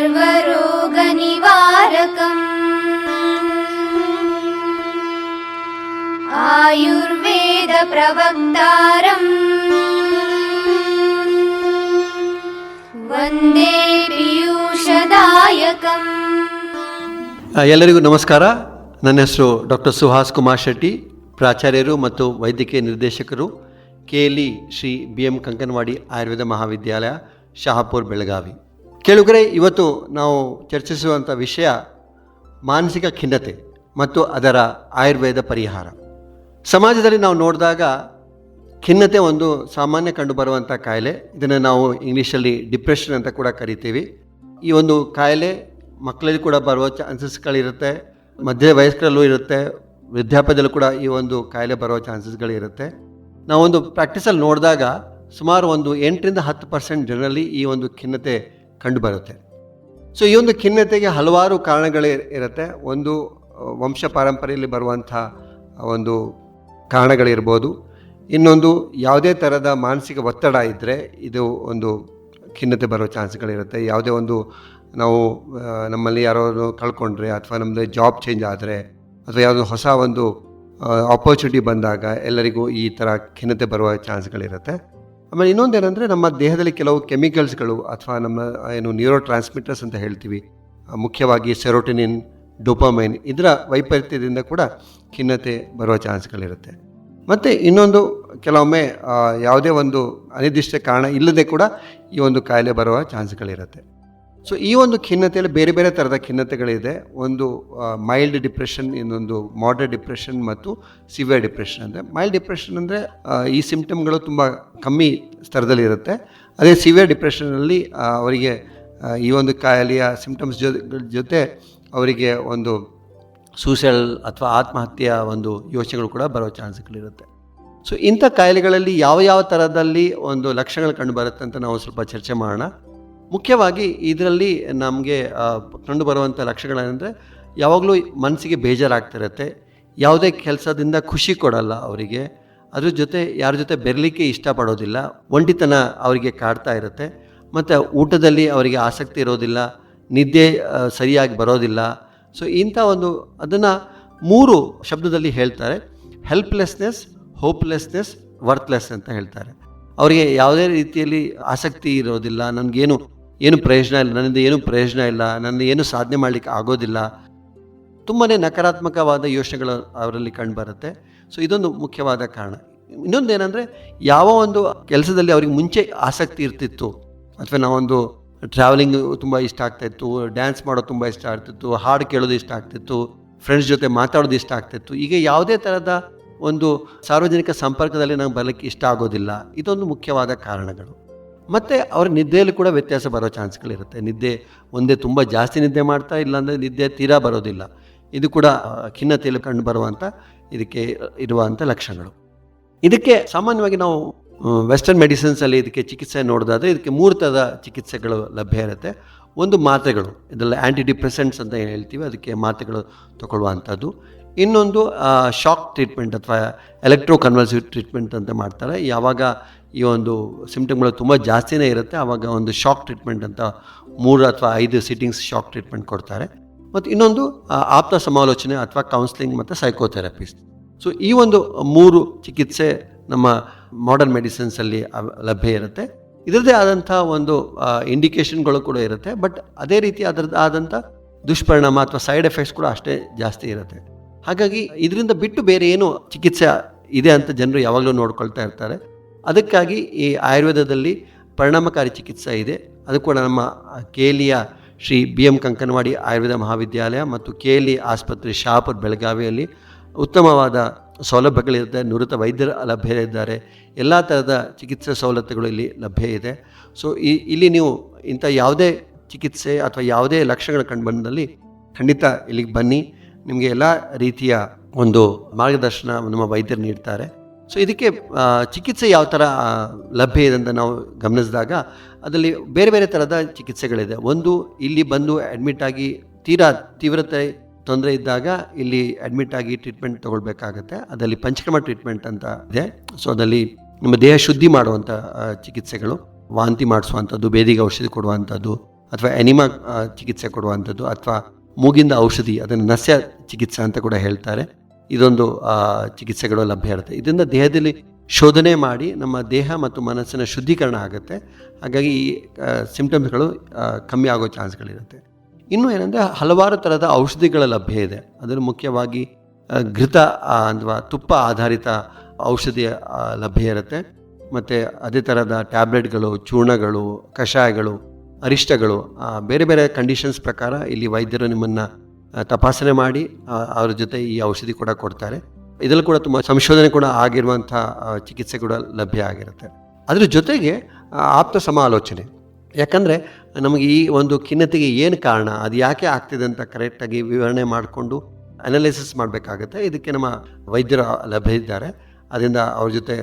सर्वरोगनिवारकम् आयुर्वेदप्रवक्तारम् वन्दे पीयूषदायकम् ಆ, ಎಲ್ಲರಿಗೂ ನಮಸ್ಕಾರ ನನ್ನ ಹೆಸರು ಡಾಕ್ಟರ್ ಸುಹಾಸ್ ಕುಮಾರ್ ಶೆಟ್ಟಿ ಪ್ರಾಚಾರ್ಯರು ಮತ್ತು ವೈದ್ಯಕೀಯ ನಿರ್ದೇಶಕರು KLE Shri B M Kankanawadi Ayurveda Mahavidyalaya Shahapur Belagavi ಕೇಳುಗರೆ, ಇವತ್ತು ನಾವು ಚರ್ಚಿಸುವಂಥ ವಿಷಯ ಮಾನಸಿಕ ಖಿನ್ನತೆ ಮತ್ತು ಅದರ ಆಯುರ್ವೇದ ಪರಿಹಾರ. ಸಮಾಜದಲ್ಲಿ ನಾವು ನೋಡಿದಾಗ ಖಿನ್ನತೆ ಒಂದು ಸಾಮಾನ್ಯ ಕಂಡುಬರುವಂಥ ಕಾಯಿಲೆ. ಇದನ್ನು ನಾವು ಇಂಗ್ಲೀಷಲ್ಲಿ ಡಿಪ್ರೆಷನ್ ಅಂತ ಕೂಡ ಕರಿತೀವಿ. ಈ ಒಂದು ಕಾಯಿಲೆ ಮಕ್ಕಳಲ್ಲಿ ಕೂಡ ಬರುವ ಚಾನ್ಸಸ್ಗಳಿರುತ್ತೆ, ಮಧ್ಯ ವಯಸ್ಕರಲ್ಲೂ ಇರುತ್ತೆ, ವೃದ್ಧಾಪ್ಯದಲ್ಲೂ ಕೂಡ ಈ ಒಂದು ಕಾಯಿಲೆ ಬರುವ ಚಾನ್ಸಸ್ಗಳಿರುತ್ತೆ. ನಾವೊಂದು ಪ್ರಾಕ್ಟೀಸಲ್ಲಿ ನೋಡಿದಾಗ ಸುಮಾರು ಒಂದು ಎಂಟರಿಂದ ಹತ್ತು ಪರ್ಸೆಂಟ್ ಜನರಲ್ಲಿ ಈ ಒಂದು ಖಿನ್ನತೆ ಕಂಡುಬರುತ್ತೆ. ಸೊ ಈ ಒಂದು ಖಿನ್ನತೆಗೆ ಹಲವಾರು ಕಾರಣಗಳು ಇರುತ್ತೆ. ಒಂದು ವಂಶ ಪರಂಪರೆಯಲ್ಲಿ ಬರುವಂಥ ಒಂದು ಕಾರಣಗಳಿರ್ಬೋದು. ಇನ್ನೊಂದು, ಯಾವುದೇ ಥರದ ಮಾನಸಿಕ ಒತ್ತಡ ಇದ್ದರೆ ಇದು ಒಂದು ಖಿನ್ನತೆ ಬರೋ ಚಾನ್ಸ್ಗಳಿರುತ್ತೆ. ಯಾವುದೇ ಒಂದು ನಾವು ನಮ್ಮಲ್ಲಿ ಯಾರೋ ಕಳ್ಕೊಂಡ್ರೆ ಅಥವಾ ನಮ್ಮದೇ ಜಾಬ್ ಚೇಂಜ್ ಆದರೆ ಅಥವಾ ಯಾವುದೋ ಹೊಸ ಒಂದು ಆಪರ್ಚುನಿಟಿ ಬಂದಾಗ ಎಲ್ಲರಿಗೂ ಈ ಥರ ಖಿನ್ನತೆ ಬರುವ ಚಾನ್ಸ್ಗಳಿರುತ್ತೆ. ಆಮೇಲೆ ಇನ್ನೊಂದೇನೆಂದರೆ ನಮ್ಮ ದೇಹದಲ್ಲಿ ಕೆಲವು ಕೆಮಿಕಲ್ಸ್ಗಳು ಅಥವಾ ನಮ್ಮ, ಏನು ನ್ಯೂರೋ ಟ್ರಾನ್ಸ್ಮಿಟರ್ಸ್ ಅಂತ ಹೇಳ್ತೀವಿ ಮುಖ್ಯವಾಗಿ ಸೆರೋಟಿನಿನ್, ಡೋಪಮೈನ್, ಇದರ ವೈಪರೀತ್ಯದಿಂದ ಕೂಡ ಖಿನ್ನತೆ ಬರುವ ಚಾನ್ಸ್ಗಳಿರುತ್ತೆ. ಮತ್ತು ಇನ್ನೊಂದು, ಕೆಲವೊಮ್ಮೆ ಯಾವುದೇ ಒಂದು ಅನಿರ್ದಿಷ್ಟ ಕಾರಣ ಇಲ್ಲದೆ ಕೂಡ ಈ ಒಂದು ಕಾಯಿಲೆ ಬರುವ ಚಾನ್ಸ್ಗಳಿರುತ್ತೆ. ಸೊ ಈ ಒಂದು ಖಿನ್ನತೆಯಲ್ಲಿ ಬೇರೆ ಬೇರೆ ಥರದ ಖಿನ್ನತೆಗಳಿದೆ. ಒಂದು ಮೈಲ್ಡ್ ಡಿಪ್ರೆಷನ್ ಇನ್ನೊಂದು ಮಾಡರ್ ಡಿಪ್ರೆಷನ್ ಮತ್ತು ಸಿವಿಯರ್ ಡಿಪ್ರೆಷನ್ ಅಂದರೆ ಮೈಲ್ಡ್ ಡಿಪ್ರೆಷನ್ ಅಂದರೆ ಈ ಸಿಂಪ್ಟಮ್ಗಳು ತುಂಬ ಕಮ್ಮಿ ಸ್ತರದಲ್ಲಿ ಇರುತ್ತೆ. ಅದೇ ಸಿವಿಯರ್ ಡಿಪ್ರೆಷನಲ್ಲಿ ಅವರಿಗೆ ಈ ಒಂದು ಕಾಯಿಲೆಯ ಸಿಂಪ್ಟಮ್ಸ್ ಜೊತೆ ಅವರಿಗೆ ಒಂದು ಸೂಸೈಡ್ ಅಥವಾ ಆತ್ಮಹತ್ಯೆಯ ಒಂದು ಯೋಚನೆಗಳು ಕೂಡ ಬರೋ ಚಾನ್ಸ್ಗಳಿರುತ್ತೆ ಸೊ ಇಂಥ ಕಾಯಿಲೆಗಳಲ್ಲಿ ಯಾವ ಯಾವ ಥರದಲ್ಲಿ ಒಂದು ಲಕ್ಷಣಗಳು ಕಂಡುಬರುತ್ತೆ ಅಂತ ನಾವು ಸ್ವಲ್ಪ ಚರ್ಚೆ ಮಾಡೋಣ. ಮುಖ್ಯವಾಗಿ ಇದರಲ್ಲಿ ನಮಗೆ ಕಂಡುಬರುವಂಥ ಲಕ್ಷಣಗಳೇನೆಂದರೆ, ಯಾವಾಗಲೂ ಮನಸ್ಸಿಗೆ ಬೇಜಾರಾಗ್ತಿರುತ್ತೆ. ಯಾವುದೇ ಕೆಲಸದಿಂದ ಖುಷಿ ಕೊಡಲ್ಲ ಅವರಿಗೆ. ಅದ್ರ ಜೊತೆ ಯಾರ ಜೊತೆ ಬೆರಲಿಕ್ಕೆ ಇಷ್ಟಪಡೋದಿಲ್ಲ. ಒಂಟಿತನ ಅವರಿಗೆ ಕಾಡ್ತಾ ಇರುತ್ತೆ. ಮತ್ತು ಊಟದಲ್ಲಿ ಅವರಿಗೆ ಆಸಕ್ತಿ ಇರೋದಿಲ್ಲ. ನಿದ್ದೆ ಸರಿಯಾಗಿ ಬರೋದಿಲ್ಲ. ಸೊ ಇಂಥ ಒಂದು, ಅದನ್ನು ಮೂರು ಶಬ್ದದಲ್ಲಿ ಹೇಳ್ತಾರೆ. ಹೆಲ್ಪ್ಲೆಸ್ನೆಸ್ ಹೋಪ್ಲೆಸ್ನೆಸ್ ವರ್ತ್ಲೆಸ್ ಅಂತ ಹೇಳ್ತಾರೆ. ಅವರಿಗೆ ಯಾವುದೇ ರೀತಿಯಲ್ಲಿ ಆಸಕ್ತಿ ಇರೋದಿಲ್ಲ. ನನಗೇನು ಏನು ಪ್ರಯೋಜನ ಇಲ್ಲ, ನನ್ನಿಂದ ಏನು ಪ್ರಯೋಜನ ಇಲ್ಲ ನನ್ನ ಏನು ಸಾಧನೆ ಮಾಡಲಿಕ್ಕೆ ಆಗೋದಿಲ್ಲ. ತುಂಬಾ ನಕಾರಾತ್ಮಕವಾದ ಯೋಚನೆಗಳು ಅವರಲ್ಲಿ ಕಂಡುಬರುತ್ತೆ. ಸೊ ಇದೊಂದು ಮುಖ್ಯವಾದ ಕಾರಣ. ಇನ್ನೊಂದು ಏನಂದರೆ ಯಾವ ಒಂದು ಕೆಲಸದಲ್ಲಿ ಅವರಿಗೆ ಮುಂಚೆ ಆಸಕ್ತಿ ಇರ್ತಿತ್ತು, ಅಥವಾ ನಾವೊಂದು ಟ್ರಾವೆಲಿಂಗ್ ತುಂಬ ಇಷ್ಟ ಆಗ್ತಾಯಿತ್ತು ಡ್ಯಾನ್ಸ್ ಮಾಡೋದು ತುಂಬ ಇಷ್ಟ ಆಗ್ತಿತ್ತು, ಹಾಡು ಕೇಳೋದು ಇಷ್ಟ ಆಗ್ತಿತ್ತು ಫ್ರೆಂಡ್ಸ್ ಜೊತೆ ಮಾತಾಡೋದು ಇಷ್ಟ ಆಗ್ತಿತ್ತು ಈಗ ಯಾವುದೇ ಥರದ ಒಂದು ಸಾರ್ವಜನಿಕ ಸಂಪರ್ಕದಲ್ಲಿ ನಂಗೆ ಬರಲಿಕ್ಕೆ ಇಷ್ಟ ಆಗೋದಿಲ್ಲ. ಇದೊಂದು ಮುಖ್ಯವಾದ ಕಾರಣಗಳು. ಮತ್ತು ಅವ್ರ ನಿದ್ದೆಯಲ್ಲಿ ಕೂಡ ವ್ಯತ್ಯಾಸ ಬರೋ ಚಾನ್ಸ್ಗಳಿರುತ್ತೆ. ನಿದ್ದೆ ಒಂದೇ ತುಂಬ ಜಾಸ್ತಿ ನಿದ್ದೆ ಮಾಡ್ತಾ ಇಲ್ಲಾಂದರೆ ನಿದ್ದೆ ತೀರಾ ಬರೋದಿಲ್ಲ. ಇದು ಕೂಡ ಖಿನ್ನತೆಯಲ್ಲಿ ಕಂಡು ಬರುವಂಥ ಇದಕ್ಕೆ ಇರುವಂಥ ಲಕ್ಷಣಗಳು. ಇದಕ್ಕೆ ಸಾಮಾನ್ಯವಾಗಿ ನಾವು ವೆಸ್ಟರ್ನ್ ಮೆಡಿಸಿನ್ಸಲ್ಲಿ ಇದಕ್ಕೆ ಚಿಕಿತ್ಸೆ ನೋಡೋದಾದರೆ ಇದಕ್ಕೆ ಮೂರು ಥರದ ಚಿಕಿತ್ಸೆಗಳು ಲಭ್ಯ ಇರುತ್ತೆ. ಒಂದು ಮಾತ್ರೆಗಳು, ಇದರಲ್ಲಿ ಆ್ಯಂಟಿ ಡಿಪ್ರೆಸೆಂಟ್ಸ್ ಅಂತ ಏನು ಹೇಳ್ತೀವಿ, ಅದಕ್ಕೆ ಮಾತ್ರೆಗಳು ತಗೊಳ್ಳುವಂಥದ್ದು. ಇನ್ನೊಂದು ಶಾಕ್ ಟ್ರೀಟ್ಮೆಂಟ್ ಅಥವಾ ಎಲೆಕ್ಟ್ರೋ ಕನ್ವರ್ಸಿವ್ ಟ್ರೀಟ್ಮೆಂಟ್ ಅಂತ ಮಾಡ್ತಾರೆ. ಯಾವಾಗ ಈ ಒಂದು ಸಿಮ್ಟಮ್ಗಳು ತುಂಬ ಜಾಸ್ತಿನೇ ಇರುತ್ತೆ ಆವಾಗ ಒಂದು ಶಾಕ್ ಟ್ರೀಟ್ಮೆಂಟ್ ಅಂತ ಮೂರು ಅಥವಾ ಐದು ಸಿಟ್ಟಿಂಗ್ಸ್ ಶಾಕ್ ಟ್ರೀಟ್ಮೆಂಟ್ ಕೊಡ್ತಾರೆ. ಮತ್ತು ಇನ್ನೊಂದು ಆಪ್ತ ಸಮಾಲೋಚನೆ ಅಥವಾ ಕೌನ್ಸಿಲಿಂಗ್ ಮತ್ತು ಸೈಕೋಥೆರಪಿಸ್ಟ್ ಸೊ ಈ ಒಂದು ಮೂರು ಚಿಕಿತ್ಸೆ ನಮ್ಮ ಮಾಡರ್ನ್ ಮೆಡಿಸಿನ್ಸಲ್ಲಿ ಲಭ್ಯ ಇರುತ್ತೆ. ಇದರದೇ ಆದಂಥ ಒಂದು ಇಂಡಿಕೇಷನ್ಗಳು ಕೂಡ ಇರುತ್ತೆ. ಬಟ್ ಅದೇ ರೀತಿ ಅದರದ್ದು ಆದಂಥ ದುಷ್ಪರಿಣಾಮ ಅಥವಾ ಸೈಡ್ ಎಫೆಕ್ಟ್ಸ್ ಕೂಡ ಅಷ್ಟೇ ಜಾಸ್ತಿ ಇರುತ್ತೆ. ಹಾಗಾಗಿ ಇದರಿಂದ ಬಿಟ್ಟು ಬೇರೆ ಏನು ಚಿಕಿತ್ಸೆ ಇದೆ ಅಂತ ಜನರು ಯಾವಾಗಲೂ ನೋಡ್ಕೊಳ್ತಾ ಇರ್ತಾರೆ. ಅದಕ್ಕಾಗಿ ಈ ಆಯುರ್ವೇದದಲ್ಲಿ ಪರಿಣಾಮಕಾರಿ ಚಿಕಿತ್ಸೆ ಇದೆ. ಅದು ಕೂಡ ನಮ್ಮ ಕೇಲಿಯ ಶ್ರೀ ಬಿ ಎಂ ಕಂಕನವಾಡಿ ಆಯುರ್ವೇದ ಮಹಾವಿದ್ಯಾಲಯ ಮತ್ತು ಕೇಲಿ ಆಸ್ಪತ್ರೆ ಶಾಪುರ್ ಬೆಳಗಾವಿಯಲ್ಲಿ ಉತ್ತಮವಾದ ಸೌಲಭ್ಯಗಳಿರುತ್ತೆ ನುರಿತ ವೈದ್ಯರು ಲಭ್ಯ ಇದ್ದಾರೆ. ಎಲ್ಲ ಥರದ ಚಿಕಿತ್ಸೆ ಸವಲತ್ತುಗಳು ಇಲ್ಲಿ ಲಭ್ಯ ಇದೆ. ಸೊ, ಈ, ಇಲ್ಲಿ ನೀವು ಇಂಥ ಯಾವುದೇ ಚಿಕಿತ್ಸೆ ಅಥವಾ ಯಾವುದೇ ಲಕ್ಷಣಗಳು ಕಂಡು ಬಂದಲ್ಲಿ ಖಂಡಿತ ಇಲ್ಲಿಗೆ ಬನ್ನಿ. ನಿಮಗೆ ಎಲ್ಲ ರೀತಿಯ ಒಂದು ಮಾರ್ಗದರ್ಶನ ನಮ್ಮ ವೈದ್ಯರು ನೀಡ್ತಾರೆ. ಸೊ ಇದಕ್ಕೆ ಚಿಕಿತ್ಸೆ ಯಾವ ಥರ ಲಭ್ಯ ಇದೆ ಅಂತ ನಾವು ಗಮನಿಸಿದಾಗ ಅದರಲ್ಲಿ ಬೇರೆ ಬೇರೆ ಥರದ ಚಿಕಿತ್ಸೆಗಳಿದೆ. ಒಂದು, ಇಲ್ಲಿ ಬಂದು ಅಡ್ಮಿಟ್ ಆಗಿ ತೀರಾ ತೀವ್ರತೆ ತೊಂದರೆ ಇದ್ದಾಗ ಇಲ್ಲಿ ಅಡ್ಮಿಟ್ ಆಗಿ ಟ್ರೀಟ್ಮೆಂಟ್ ತೊಗೊಳ್ಬೇಕಾಗತ್ತೆ. ಅದರಲ್ಲಿ ಪಂಚಕರ್ಮ ಟ್ರೀಟ್ಮೆಂಟ್ ಅಂತ ಇದೆ. ಸೊ ಅದರಲ್ಲಿ ನಿಮ್ಮ ದೇಹ ಶುದ್ಧಿ ಮಾಡುವಂಥ ಚಿಕಿತ್ಸೆಗಳು, ವಾಂತಿ ಮಾಡಿಸುವಂಥದ್ದು, ಬೇದಿಗೆ ಔಷಧಿ ಕೊಡುವಂಥದ್ದು, ಅಥವಾ ಎನಿಮಾ ಚಿಕಿತ್ಸೆ ಕೊಡುವಂಥದ್ದು, ಅಥವಾ ಮೂಗಿಂದ ಔಷಧಿ, ಅದನ್ನು ನಸ್ಯ ಚಿಕಿತ್ಸೆ ಅಂತ ಕೂಡ ಹೇಳ್ತಾರೆ. ಇದೊಂದು ಚಿಕಿತ್ಸೆಗಳು ಲಭ್ಯ ಇರುತ್ತೆ. ಇದರಿಂದ ದೇಹದಲ್ಲಿ ಶೋಧನೆ ಮಾಡಿ ನಮ್ಮ ದೇಹ ಮತ್ತು ಮನಸ್ಸಿನ ಶುದ್ಧೀಕರಣ ಆಗುತ್ತೆ. ಹಾಗಾಗಿ ಈ ಸಿಂಪ್ಟಮ್ಸ್ಗಳು ಕಮ್ಮಿ ಆಗೋ ಚಾನ್ಸ್ಗಳಿರುತ್ತೆ. ಇನ್ನು ಏನಂದರೆ, ಹಲವಾರು ಥರದ ಔಷಧಿಗಳ ಲಭ್ಯ ಇದೆ. ಅದರಲ್ಲಿ ಮುಖ್ಯವಾಗಿ ಘೃತ ಅಥವಾ ತುಪ್ಪ ಆಧಾರಿತ ಔಷಧಿ ಲಭ್ಯ ಇರುತ್ತೆ. ಮತ್ತು ಅದೇ ಥರದ ಟ್ಯಾಬ್ಲೆಟ್ಗಳು, ಚೂರ್ಣಗಳು, ಕಷಾಯಗಳು ಅರಿಷ್ಟಗಳು ಬೇರೆ ಬೇರೆ ಕಂಡೀಷನ್ಸ್ ಪ್ರಕಾರ ಇಲ್ಲಿ ವೈದ್ಯರು ನಿಮ್ಮನ್ನು ತಪಾಸಣೆ ಮಾಡಿ ಅವರ ಜೊತೆ ಈ ಔಷಧಿ ಕೂಡ ಕೊಡ್ತಾರೆ. ಇದರಲ್ಲಿ ಕೂಡ ತುಂಬ ಸಂಶೋಧನೆ ಕೂಡ ಆಗಿರುವಂಥ ಚಿಕಿತ್ಸೆ ಕೂಡ ಲಭ್ಯ ಆಗಿರುತ್ತೆ. ಅದರ ಜೊತೆಗೆ ಆಪ್ತ ಸಮಾಲೋಚನೆ. ಯಾಕಂದರೆ ನಮಗೆ ಈ ಒಂದು ಖಿನ್ನತೆಗೆ ಏನು ಕಾರಣ, ಅದು ಯಾಕೆ ಆಗ್ತಿದೆ ಅಂತ ಕರೆಕ್ಟಾಗಿ ವಿವರಣೆ ಮಾಡಿಕೊಂಡು ಅನಾಲಿಸಿಸ್ ಮಾಡಬೇಕಾಗುತ್ತೆ. ಇದಕ್ಕೆ ನಮ್ಮ ವೈದ್ಯರು ಲಭ್ಯ ಇದ್ದಾರೆ. ಅದರಿಂದ ಅವ್ರ ಜೊತೆ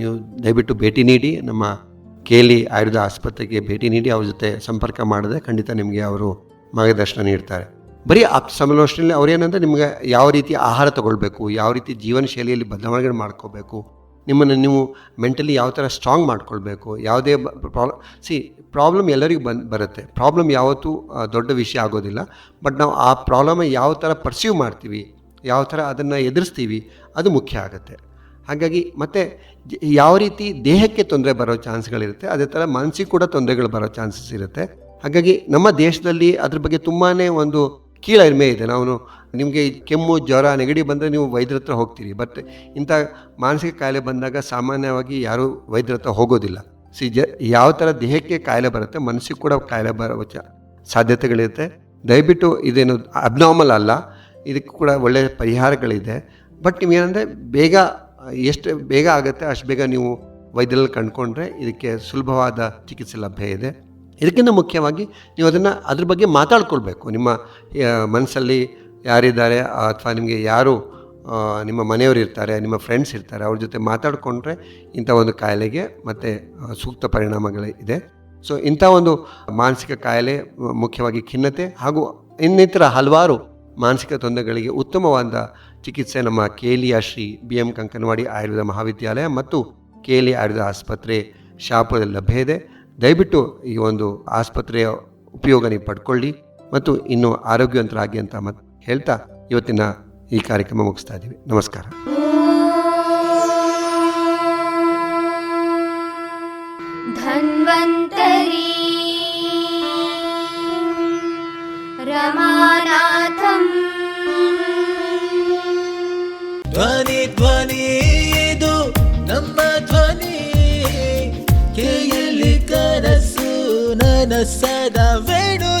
ನೀವು ದಯವಿಟ್ಟು ಭೇಟಿ ನೀಡಿ, ನಮ್ಮ ಕೇಲಿ ಆಯುರ್ವೇದ ಆಸ್ಪತ್ರೆಗೆ ಭೇಟಿ ನೀಡಿ ಅವ್ರ ಜೊತೆ ಸಂಪರ್ಕ ಮಾಡಿದ್ರೆ ಖಂಡಿತ ನಿಮಗೆ ಅವರು ಮಾರ್ಗದರ್ಶನ ನೀಡ್ತಾರೆ. ಬರೀ ಆಪ್ತ ಸಮಾಲೋಚನೆಯಲ್ಲಿ ಅವರೇನಂದ್ರೆ ನಿಮಗೆ ಯಾವ ರೀತಿ ಆಹಾರ ತಗೊಳ್ಬೇಕು, ಯಾವ ರೀತಿ ಜೀವನ ಶೈಲಿಯಲ್ಲಿ ಬದಲಾವಣೆ ಮಾಡ್ಕೋಬೇಕು, ನಿಮ್ಮನ್ನು ನೀವು ಮೆಂಟಲಿ ಯಾವ ಥರ ಸ್ಟ್ರಾಂಗ್ ಮಾಡ್ಕೊಳ್ಬೇಕು, ಯಾವುದೇ ಪ್ರಾಬ್ಲಮ್ ಸಿ ಪ್ರಾಬ್ಲಮ್ ಎಲ್ಲರಿಗೂ ಬಂದು ಬರುತ್ತೆ. ಪ್ರಾಬ್ಲಮ್ ಯಾವತ್ತೂ ದೊಡ್ಡ ವಿಷಯ ಆಗೋದಿಲ್ಲ. ಬಟ್ ನಾವು ಆ ಪ್ರಾಬ್ಲಮ್ ಯಾವ ಥರ ಪರ್ಸೀವ್ ಮಾಡ್ತೀವಿ, ಯಾವ ಥರ ಅದನ್ನು ಎದುರಿಸ್ತೀವಿ, ಅದು ಮುಖ್ಯ ಆಗುತ್ತೆ. ಹಾಗಾಗಿ ಮತ್ತು ಯಾವ ರೀತಿ ದೇಹಕ್ಕೆ ತೊಂದರೆ ಬರೋ ಚಾನ್ಸ್ಗಳಿರುತ್ತೆ, ಅದೇ ಥರ ಮನಸ್ಸಿಗೆ ಕೂಡ ತೊಂದರೆಗಳು ಬರೋ ಚಾನ್ಸಸ್ ಇರುತ್ತೆ. ಹಾಗಾಗಿ ನಮ್ಮ ದೇಶದಲ್ಲಿ ಅದ್ರ ಬಗ್ಗೆ ತುಂಬಾ ಒಂದು ಕೀಳರಿಮೆ ಇದೆ. ನಾವು ನಿಮಗೆ ಕೆಮ್ಮು, ಜ್ವರ, ನೆಗಡಿ ಬಂದರೆ ನೀವು ವೈದ್ಯರ ಹತ್ರ ಹೋಗ್ತೀರಿ. ಬಟ್ ಇಂಥ ಮಾನಸಿಕ ಕಾಯಿಲೆ ಬಂದಾಗ ಸಾಮಾನ್ಯವಾಗಿ ಯಾರೂ ವೈದ್ಯರ ಹತ್ರ ಹೋಗೋದಿಲ್ಲ. ಸಿ, ಜ, ಯಾವ ಥರ ದೇಹಕ್ಕೆ ಕಾಯಿಲೆ ಬರುತ್ತೆ ಮನಸ್ಸಿಗೆ ಕೂಡ ಕಾಯಿಲೆ ಬರೋ ಸಾಧ್ಯತೆಗಳಿರುತ್ತೆ. ದಯವಿಟ್ಟು ಇದೇನು ಅಬ್ನಾರ್ಮಲ್ ಅಲ್ಲ, ಇದಕ್ಕೆ ಕೂಡ ಒಳ್ಳೆಯ ಪರಿಹಾರಗಳಿದೆ. ಬಟ್ ನೀವೇನಂದರೆ ಬೇಗ ಎಷ್ಟು ಬೇಗ ಆಗುತ್ತೆ ಅಷ್ಟು ಬೇಗ ನೀವು ವೈದ್ಯರಲ್ಲಿ ಕಂಡುಕೊಂಡ್ರೆ ಇದಕ್ಕೆ ಸುಲಭವಾದ ಚಿಕಿತ್ಸೆ ಲಭ್ಯ ಇದೆ. ಇದಕ್ಕಿಂತ ಮುಖ್ಯವಾಗಿ ನೀವು ಅದನ್ನು ಅದ್ರ ಬಗ್ಗೆ ಮಾತಾಡ್ಕೊಳ್ಬೇಕು. ನಿಮ್ಮ ಮನಸ್ಸಲ್ಲಿ ಯಾರಿದ್ದಾರೆ ಅಥವಾ ನಿಮಗೆ ಯಾರು ನಿಮ್ಮ ಮನೆಯವರು ಇರ್ತಾರೆ, ನಿಮ್ಮ ಫ್ರೆಂಡ್ಸ್ ಇರ್ತಾರೆ, ಅವ್ರ ಜೊತೆ ಮಾತಾಡಿಕೊಂಡ್ರೆ ಇಂಥ ಒಂದು ಕಾಯಿಲೆಗೆ ಮತ್ತು ಸೂಕ್ತ ಪರಿಣಾಮಗಳು ಇದೆ. ಸೊ ಇಂಥ ಒಂದು ಮಾನಸಿಕ ಕಾಯಿಲೆ, ಮುಖ್ಯವಾಗಿ ಖಿನ್ನತೆ ಹಾಗೂ ಇನ್ನಿತರ ಹಲವಾರು ಮಾನಸಿಕ ತೊಂದರೆಗಳಿಗೆ ಉತ್ತಮವಾದ ಚಿಕಿತ್ಸೆ ನಮ್ಮ ಕೇಲಿಯ ಶ್ರೀ ಬಿ ಎಂ ಕಂಕನವಾಡಿ ಆಯುರ್ವೇದ ಮಹಾವಿದ್ಯಾಲಯ ಮತ್ತು ಕೇಲಿ ಆಯುರ್ವೇದ ಆಸ್ಪತ್ರೆ ಶಾಪದಲ್ಲಿ ಲಭ್ಯ ಇದೆ. ದಯವಿಟ್ಟು ಈ ಒಂದು ಆಸ್ಪತ್ರೆಯ ಉಪಯೋಗ ನೀವು ಪಡ್ಕೊಳ್ಳಿ ಮತ್ತು ಇನ್ನೂ ಆರೋಗ್ಯವಂತರಾಗಿ ಅಂತ ಮತ್ತೆ ಹೇಳ್ತಾ ಇವತ್ತಿನ ಈ ಕಾರ್ಯಕ್ರಮ ಮುಗಿಸ್ತಾ ಇದ್ದೀವಿ. ನಮಸ್ಕಾರ. रमानाथम् ಧ್ವನಿ ಧ್ವನಿ ಇದು ನಮ್ಮ ಧ್ವನಿ ಕೇಯಲಿ ಕನಸು ನನಸದ ವೇಣು ಧ್ವನಿ ವೇಣು ಧ್ವನಿ